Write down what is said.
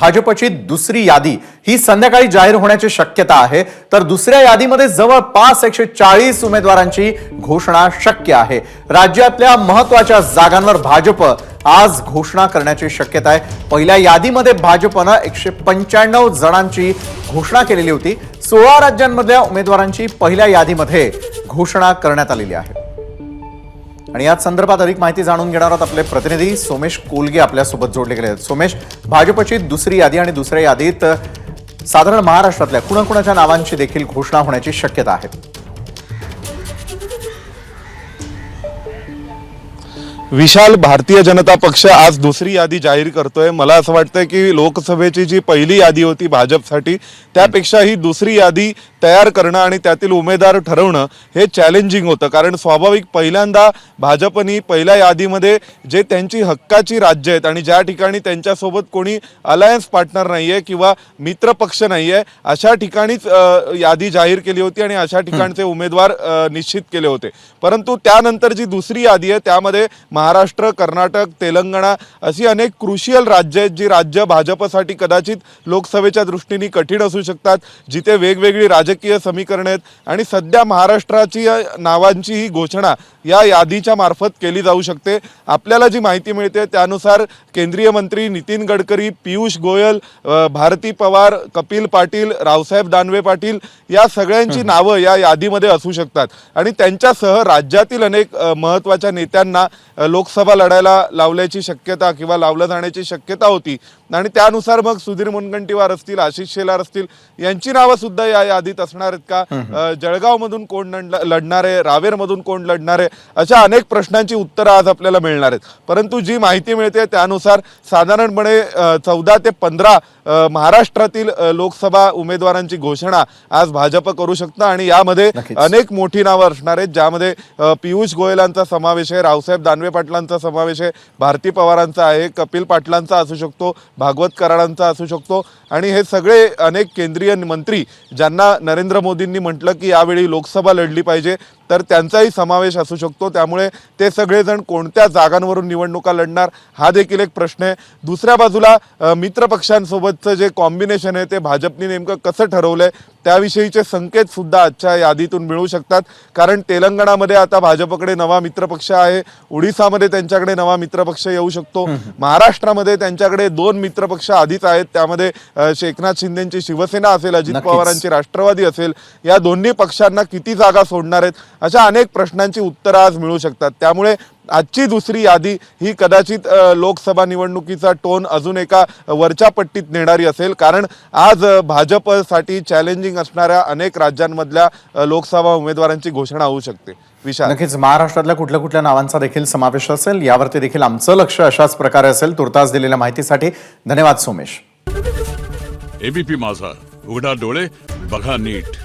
भाजपची दुसरी यादी ही संध्याकाळी जाहीर होण्याची शक्यता आहे. तर दुसऱ्या यादीमध्ये जवळपास एकशे चाळीस उमेदवारांची घोषणा शक्य आहे. राज्यातल्या महत्त्वाच्या जागांवर भाजप आज घोषणा करण्याची शक्यता आहे. पहिल्या यादीमध्ये भाजपनं एकशे पंच्याण्णव जणांची घोषणा केलेली होती. सोळा राज्यांमधल्या उमेदवारांची पहिल्या यादीमध्ये घोषणा करण्यात आलेली आहे. आणि याच संदर्भात अधिक माहिती जाणून घेणार आहोत आपले प्रतिनिधी सोमेश कोलगे आपल्यासोबत जोडले गेले आहेत. सोमेश भाजपची दुसरी यादी आणि दुसऱ्या यादीत साधारण महाराष्ट्रातल्या कुणाकुणाच्या नावांची देखील घोषणा होण्याची शक्यता आहे? विशाल भारतीय जनता पक्ष आज दुसरी यादी जाहीर करतोय. मला असं वाटतंय की लोकसभेची जी पहिली यादी होती भाजपसाठी त्यापेक्षा ही दुसरी यादी तयार करणं आणि त्यातील उमेदवार ठरवणं हे चॅलेंजिंग होतं. कारण स्वाभाविक पहिल्यांदा भाजपनी पहिल्या यादीमध्ये जे त्यांची हक्काची राज्य आहेत आणि ज्या ठिकाणी त्यांच्यासोबत कोणी अलायन्स पार्टनर नाही आहे किंवा मित्रपक्ष नाही आहे अशा ठिकाणीच यादी जाहीर केली होती आणि अशा ठिकाणचे उमेदवार निश्चित केले होते. परंतु त्यानंतर जी दुसरी यादी आहे त्यामध्ये महाराष्ट्र कर्नाटक तेलंगणा अशी अनेक क्रुशियल राज्य आहेत जी राज्य भाजपसाठी कदाचित लोकसभेच्या दृष्टीने कठीण असू शकतात जिथे वेगवेगळी राजकीय समीकरणं आहेत आणि सध्या महाराष्ट्राची नावांची ही घोषणा या यादीच्या मार्फत केली जाऊ शकते. आपल्याला जी माहिती मिळते त्यानुसार केंद्रीय मंत्री नितीन गडकरी पियुष गोयल भारती पवार कपिल पाटील रावसाहेब दानवे पाटील या सगळ्यांची नावं या यादीमध्ये असू शकतात. आणि त्यांच्यासह राज्यातील अनेक महत्त्वाच्या नेत्यांना लोकसभा लढायला लावल्याची शक्यता किंवा लावलं जाण्याची शक्यता होती. आणि त्यानुसार मग सुधीर मुनगंटीवार असतील आशिष शेलार असतील यांची नावं सुद्धा या यादीत असणार आहेत का? जळगावमधून कोण लढ- लढणार आहे रावेरमधून कोण लढणार आहे अशा अनेक प्रश्नांची उत्तरं आज आपल्याला मिळणार आहेत. परंतु जी माहिती मिळते त्यानुसार साधारणपणे चौदा ते पंधरा महाराष्ट्रातील लोकसभा उमेदवारांची घोषणा आज भाजप करू शकतं आणि यामध्ये. अनेक मोठी नावं असणार आहेत ज्यामध्ये पियुष गोयलांचा समावेश आहे रावसाहेब दानवे पाटलांचा समावेश आहे. भारती पवारांचा आहे कपिल पाटलांचा असू शकतो भागवत कराडांचा असू शकतो. आणि हे सगळे अनेक केंद्रीय मंत्री ज्यांना नरेंद्र मोदींनी म्हटलं की यावेळी लोकसभा लढली पाहिजे तर त्यांचाही समावेश असू शकतो. त्यामुळे ते सगळेजण कोणत्या जागांवरून निवडणुका लढणार हा देखील एक प्रश्न आहे. दुसऱ्या बाजूला मित्रपक्षांसोबतचं मित्र जे कॉम्बिनेशन आहे ते भाजपने नेमकं कसं ठरवलंय त्याविषयीचे संकेत सुद्धा आजच्या यादीतून मिळू शकतात. कारण तेलंगणामध्ये आता भाजपकडे नवा मित्रपक्ष आहे. उडीसामध्ये त्यांच्याकडे नवा मित्रपक्ष येऊ शकतो. महाराष्ट्रामध्ये त्यांच्याकडे दोन मित्रपक्ष आधीच आहेत. त्यामध्ये एकनाथ शिंदेची शिवसेना असेल अजित. पवारांची राष्ट्रवादी असेल. या दोन्ही पक्षांना किती जागा सोडणार आहेत? अशा अनेक प्रश्नांची उत्तरं आज मिळू शकतात. त्यामुळे आजची दुसरी यादी ही कदाचित लोकसभा निवडणुकीचा टोन अजून एका वरच्या पट्टीत नेणारी असेल. कारण आज भाजपसाठी चॅलेंजिंग असणाऱ्या अनेक राज्यांमधल्या लोकसभा उमेदवारांची घोषणा होऊ शकते. विशाल. नक्कीच महाराष्ट्रातल्या कुठल्या कुठल्या नावांचा देखील समावेश असेल यावरती देखील आमचं लक्ष अशाच प्रकारे असेल. तुर्तास दिलेल्या माहितीसाठी धन्यवाद सोमेश. एबीपी माझा उघडा डोळे बघा नीट.